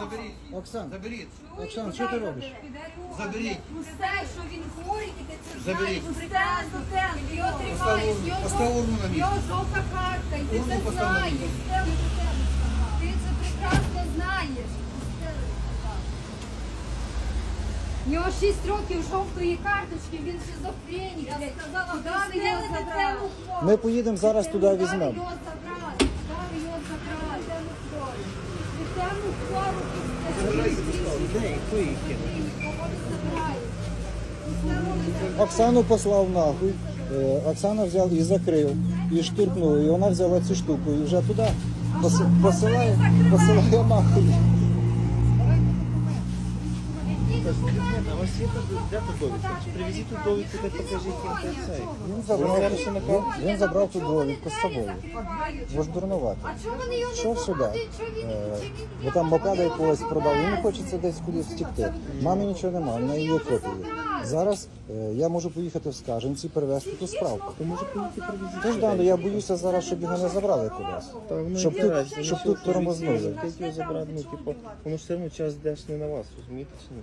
заберіть. Оксан, Заберіть. Оксан, що ти робиш? Заберіть. Ну що він хворий, і це Заберіть. знаєш прекрасно, ти його тримаєш, Постав- його постав жов- урну на місце. його жовта картка, і ти Урну це на знаєш. місце. Ти це прекрасно знаєш. У нього 6 років жовтої карточки, він шизофренік. Я сказала, куди ви його забрали? Ми поїдемо зараз туди Куди ви візьмемо. його забрали? Куди ви його забрали? Спеціальну хвору Оксану послав нахуй. Е, Оксана взяв і закрив, і штуркнув, і вона взяла цю штуку і вже туди поси- посилає, посилає нахуй. Привезіть тут довідку, покажіть їм цей. Він забрав, він, забрав ту довідку з собою. Бо ж дурнувати. Його сюди. Е, Бо там мопеда якогось продав, йому хочеться десь кудись втікти. Мамі нічого немає, в неї є копії. Зараз е, я можу поїхати в Скаженці, перевезти ту справку. То може поїдьте привезіть. Тож да, ну я боюся зараз, щоб його не забрали кудись. Та воно Щоб тут- разниця, щоб що тут ви тормознули. Хотіть його забрати, ну типу, воно ж все одно час деш не на вас, розумієте чи ні?